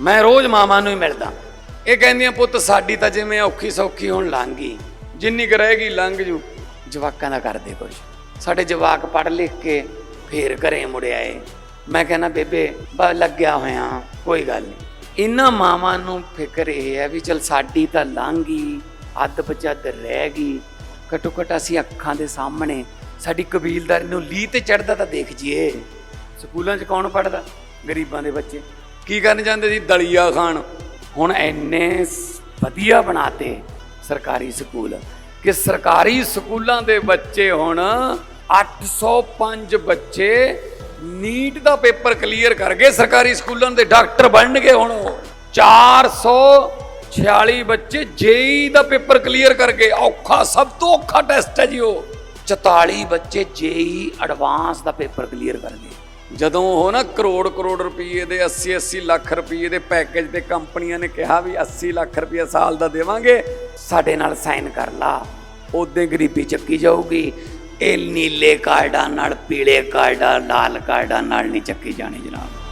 ਮੈਂ ਰੋਜ਼ ਮਾਵਾਂ ਨੂੰ ਹੀ ਮਿਲਦਾ। ਇਹ ਕਹਿੰਦੀਆਂ, ਪੁੱਤ, ਸਾਡੀ ਤਾਂ ਜਿਵੇਂ ਔਖੀ ਸੌਖੀ ਹੁਣ ਲੰਘ ਗਈ। ਜਿੰਨੀ ਕੁ ਰਹੇਗੀ ਲੰਘ ਜੂ। ਜਵਾਕਾਂ ਦਾ ਕਰਦੇ ਕੁਛ। ਸਾਡੇ ਜਵਾਕ ਪੜ੍ਹ ਲਿਖ ਕੇ ਫੇਰ ਘਰੇ ਮੁੜਿਆ ਏ ਮੈਂ ਕਹਿੰਦਾ, ਬੇਬੇ, ਬਾ, ਲੱਗਿਆ ਹੋਇਆ, ਕੋਈ ਗੱਲ ਨਹੀਂ। ਇਹਨਾਂ ਮਾਵਾਂ ਨੂੰ ਫਿਕਰ ਇਹ ਹੈ ਵੀ ਚਲ ਸਾਡੀ ਤਾਂ ਲੰਘ ਗਈ, ਅੱਧ ਪਚੱਦ ਰਹਿ ਗਈ। ਘੱਟੋ ਘੱਟ ਅਸੀਂ ਅੱਖਾਂ ਦੇ ਸਾਹਮਣੇ ਸਾਡੀ ਕਬੀਲਦਾਰੀ ਨੂੰ ਲੀਹ ਤੇ ਚੜਦਾ ਤਾਂ ਦੇਖ ਜੀਏ। ਸਕੂਲਾਂ 'ਚ ਕੌਣ ਪੜਦਾ ਗਰੀਬਾਂ ਦੇ ਬੱਚੇ। ਕੀ ਕਰਨ ਜਾਂਦੇ ਸੀ? ਦਲੀਆ ਖਾਣ। ਹੁਣ ਐਨੇ ਸ- ਵਧੀਆ ਬਣਾਤੇ ਸਰਕਾਰੀ ਸਕੂਲ ਕਿ ਸਰਕਾਰੀ ਸਕੂਲਾਂ ਦੇ ਬੱਚੇ ਹੁਣ 805 ਬੱਚੇ ਨੀਟ ਦਾ ਪੇਪਰ ਕਲੀਅਰ ਕਰ ਗਏ ਸਰਕਾਰੀ ਸਕੂਲਾਂ ਦੇ ਡਾਕਟਰ ਬਣਨਗੇ ਹੁਣ ਉਹ। 446 ਬੱਚੇ ਜੇਈ ਦਾ ਪੇਪਰ ਕਲੀਅਰ ਕਰ ਗਏ ਔਖਾ, ਸਭ ਤੋਂ ਔਖਾ ਟੈਸਟ ਹੈ ਜੀ ਉਹ। 44 ਬੱਚੇ ਜੇਈ ਐਡਵਾਂਸ ਦਾ ਪੇਪਰ ਕਲੀਅਰ ਕਰ ਗਏ ਜਦੋਂ ਉਹ ਨਾ ਕਰੋੜ ਕਰੋੜ ਰੁਪਏ ਦੇ 80 80 ਲੱਖ ਰੁਪਏ ਦੇ ਪੈਕੇਜ ਤੇ ਕੰਪਨੀਆਂ ਨੇ ਕਿਹਾ ਵੀ 80 ਲੱਖ ਰੁਪਏ ਸਾਲ ਦਾ ਦੇਵਾਂਗੇ, ਸਾਡੇ ਨਾਲ ਸਾਈਨ ਕਰ ਲਾ। ਉਦੋਂ ਗਰੀਬੀ ਚੱਕੀ ਜਾਊਗੀ। ਇਹ ਨੀਲੇ ਕਾਰਡਾਂ ਨਾਲ, ਪੀਲੇ ਕਾਰਡਾਂ, ਲਾਲ ਕਾਰਡਾਂ ਨਾਲ ਨਹੀਂ ਚੱਕੀ ਜਾਣੀ ਜਨਾਬ।